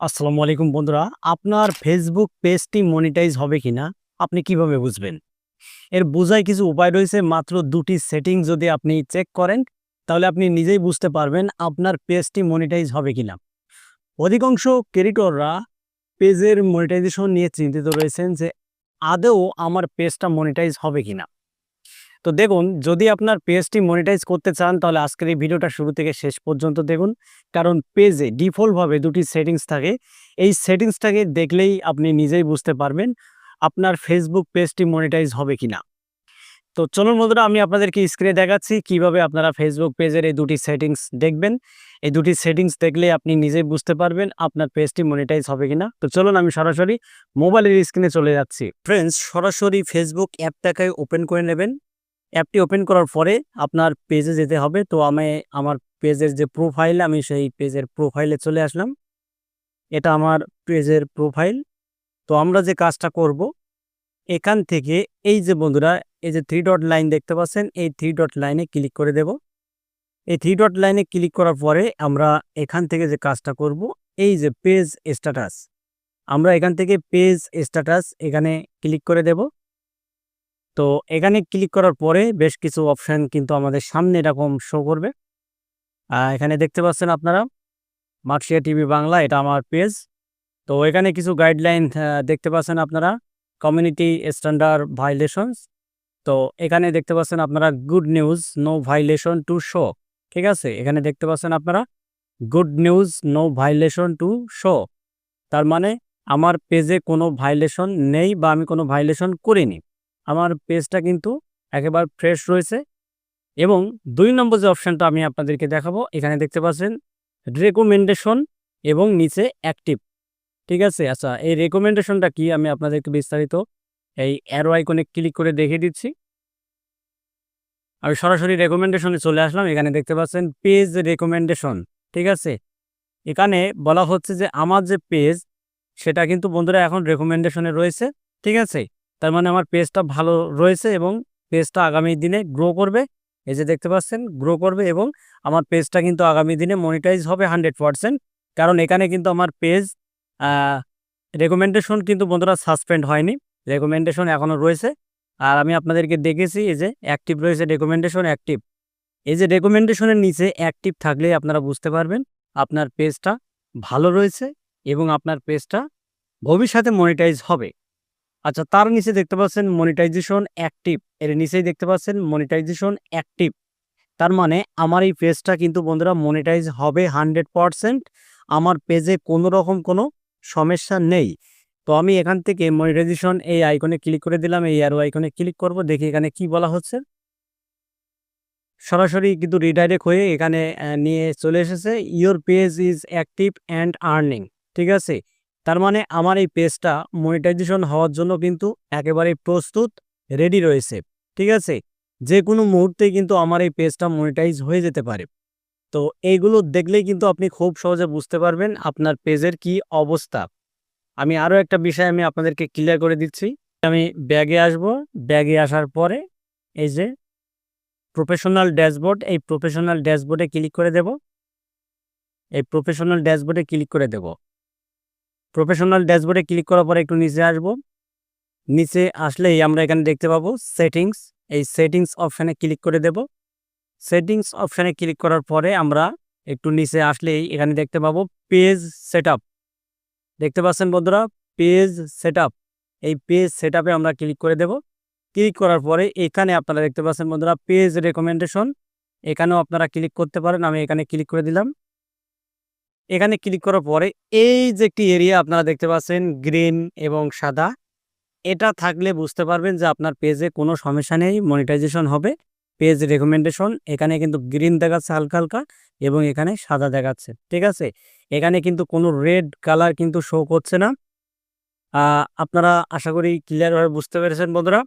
আসসালামু আলাইকুম বন্ধুরা, আপনার ফেসবুক পেজটি মনিটাইজ হবে কিনা, আপনি কীভাবে বুঝবেন? এর বোঝায় কিছু উপায় রয়েছে, মাত্র দুটি সেটিং যদি আপনি চেক করেন, তাহলে আপনি নিজেই বুঝতে পারবেন আপনার পেজটি মনিটাইজ হবে কিনা। অধিকাংশ ক্রিয়েটররা পেজের মনিটাইজেশন নিয়ে চিন্তিত রয়েছেন যে, আদৌ আমার পেজটা মনিটাইজ হবে কিনা। তো দেখুন, যদি আপনার পেজটি মনিটাইজ করতে চান, তাহলে আজকের এই ভিডিওটা শুরু থেকে শেষ পর্যন্ত দেখুন। কারণ পেজে ডিফল্টভাবে দুটি সেটিংস থাকে। এই সেটিংসটাকে দেখলেই আপনি নিজেই বুঝতে পারবেন আপনার ফেসবুক পেজটি মনিটাইজ হবে কি না তো চলুন বন্ধুরা, আমি আপনাদেরকে স্ক্রিনে দেখাচ্ছি কীভাবে আপনারা ফেসবুক পেজের এই দুটি সেটিংস দেখবেন। এই দুটি সেটিংস দেখলে আপনি নিজেই বুঝতে পারবেন আপনার পেজটি মনিটাইজ হবে কিনা। তো চলুন, আমি সরাসরি মোবাইলের স্ক্রিনে চলে যাচ্ছি। ফ্রেন্ডস সরাসরি ফেসবুক অ্যাপটাকে ওপেন করে নেবেন। অ্যাপটি ওপেন করার পরে আপনার পেজে যেতে হবে। তো আমি আমার পেজের যে প্রোফাইল আমি সেই পেজের প্রোফাইলে চলে আসলাম। এটা আমার পেজের প্রোফাইল তো আমরা যে কাজটা করব, এখান থেকে এই যে বন্ধুরা, এই যে থ্রি ডট লাইন দেখতে পাচ্ছেন, এই থ্রি ডট লাইনে ক্লিক করে দেব। এই থ্রি ডট লাইনে ক্লিক করার পরে আমরা এখান থেকে যে কাজটা করব, এই যে পেজ স্ট্যাটাস আমরা এখান থেকে পেজ স্ট্যাটাস এখানে ক্লিক করে দেব। তো এখানে ক্লিক করার পরে বেশ কিছু অপশান কিন্তু আমাদের সামনে এরকম শো করবে। এখানে দেখতে পাচ্ছেন আপনারা, মার্কশিয়া টিভি বাংলা, এটা আমার পেজ তো এখানে কিছু গাইডলাইন দেখতে পাচ্ছেন আপনারা কমিউনিটি স্ট্যান্ডার্ড ভাইলেশনস তো এখানে দেখতে পাচ্ছেন আপনারা good news no violation to show ঠিক আছে? এখানে দেখতে পাচ্ছেন আপনারা good news no violation to show তার মানে আমার পেজে কোনো ভাইলেশন নেই বা আমি কোনো ভাইলেশন করিনি। আমার পেজটা কিন্তু একেবারে ফ্রেশ রয়েছে। এবং দুই নম্বর যে অপশানটা আমি আপনাদেরকে দেখাবো, এখানে দেখতে পাচ্ছেন রেকমেন্ডেশন এবং নিচে অ্যাক্টিভ ঠিক আছে? আচ্ছা এই রেকমেন্ডেশনটা কি? আমি আপনাদেরকে বিস্তারিত এই অ্যারো আইকনে ক্লিক করে দেখে দিচ্ছি। আমি সরাসরি রেকমেন্ডেশনে চলে আসলাম। এখানে দেখতে পাচ্ছেন পেজ রেকমেন্ডেশন ঠিক আছে? এখানে বলা হচ্ছে যে আমার যে পেজ সেটা কিন্তু বন্ধুরা এখন রেকমেন্ডেশনে রয়েছে। ঠিক আছে? তার মানে আমার পেজটা ভালো রয়েছে এবং পেজটা আগামী দিনে গ্রো করবে। এই যে দেখতে পাচ্ছেন গ্রো করবে এবং আমার পেজটা কিন্তু আগামী দিনে মনিটাইজ হবে হান্ড্রেড পারসেন্ট কারণ এখানে কিন্তু আমার পেজ রেকমেন্ডেশন কিন্তু বন্ধুরা সাসপেন্ড হয়নি। রেকমেন্ডেশন এখনও রয়েছে। আর আমি আপনাদেরকে দেখেছি এই যে অ্যাক্টিভ রয়েছে রেকমেন্ডেশন অ্যাক্টিভ এই যে রেকমেন্ডেশনের নিচে অ্যাক্টিভ থাকলে আপনারা বুঝতে পারবেন আপনার পেজটা ভালো রয়েছে এবং আপনার পেজটা ভবিষ্যতে মনিটাইজ হবে। আচ্ছা তার নিচে দেখতে পাচ্ছেন মনিটাইজেশন অ্যাক্টিভ এর নিচেই দেখতে পাচ্ছেন মনিটাইজেশন অ্যাক্টিভ তার মানে আমার এই পেজটা কিন্তু বন্ধুরা মনিটাইজ হবে হান্ড্রেড পারসেন্ট আমার পেজে কোনো রকম কোনো সমস্যা নেই। তো আমি এখান থেকে মনিটাইজেশন এই আইকনে ক্লিক করে দিলাম, এই আরও আইকনে ক্লিক করব, দেখি এখানে কি বলা হচ্ছে। সরাসরি কিন্তু রিডাইরেক্ট হয়ে এখানে নিয়ে চলে এসেছে। Your page is active and earning ঠিক আছে? তার মানে আমার এই পেজটা মনিটাইজেশন হওয়ার জন্য কিন্তু একেবারে প্রস্তুত রেডি রয়েছে। ঠিক আছে? যে কোনো মুহূর্তে কিন্তু আমার এই পেজটা মনিটাইজ হয়ে যেতে পারে। তো এইগুলো দেখলেই কিন্তু আপনি খুব সহজে বুঝতে পারবেন আপনার পেজের কি অবস্থা। আমি আরও একটা বিষয় আমি আপনাদেরকে ক্লিয়ার করে দিচ্ছি। আমি ব্যাগে আসব। ব্যাগে আসার পরে এই যে প্রফেশনাল ড্যাশবোর্ড এই প্রফেশনাল ড্যাশবোর্ডে ক্লিক করে দেব। এই প্রফেশনাল ড্যাশবোর্ডে ক্লিক করে দেব। প্রফেশনাল ড্যাশবোর্ডে ক্লিক করার পরে একটু নিচে আসব। নিচে আসলেই আমরা এখানে দেখতে পাবো সেটিংস এই সেটিংস অপশানে ক্লিক করে দেব। সেটিংস অপশানে ক্লিক করার পরে আমরা একটু নিচে আসলেই এখানে দেখতে পাবো পেজ সেটআপ দেখতে পাচ্ছেন বন্ধুরা? পেজ সেটআপ এই পেজ সেটআপে আমরা ক্লিক করে দেব। ক্লিক করার পরে এখানে আপনারা দেখতে পাচ্ছেন বন্ধুরা পেজ রেকমেন্ডেশন এখানেও আপনারা ক্লিক করতে পারেন। আমি এখানে ক্লিক করে দিলাম। এখানে ক্লিক করার পরে এই যে একটি এরিয়া আপনারা দেখতে পাচ্ছেন গ্রিন এবং সাদা, এটা থাকলে বুঝতে পারবেন যে আপনার পেজে কোনো সমস্যা নেই মনিটাইজেশন হবে। পেজ রেকমেন্ডেশন এখানে কিন্তু গ্রিন দেখাচ্ছে হালকা হালকা এবং এখানে সাদা দেখাচ্ছে, ঠিক আছে? এখানে কিন্তু কোনো রেড কালার কিন্তু শো করছে না। আপনারা আশা করি ক্লিয়ারভাবে বুঝতে পেরেছেন বন্ধুরা।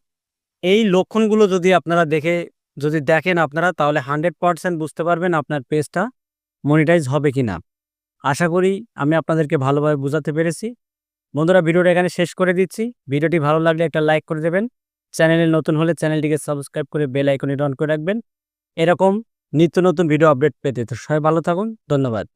এই লক্ষণগুলো যদি আপনারা দেখে, যদি দেখেন আপনারা, তাহলে হান্ড্রেড পারসেন্ট বুঝতে পারবেন আপনার পেজটা মনিটাইজ হবে কি না আশা করি আমি আপনাদেরকে ভালোভাবে বোঝাতে পেরেছি। বন্ধুরা, ভিডিওটা এখানে শেষ করে দিচ্ছি। ভিডিওটি ভালো লাগলে একটা লাইক করে দেবেন। চ্যানেলে নতুন হলে চ্যানেলটিকে সাবস্ক্রাইব করে বেল আইকনে অন করে রাখবেন। এরকম নিত্য নতুন ভিডিও আপডেট পেতে তো সবাই ভালো থাকুন। ধন্যবাদ।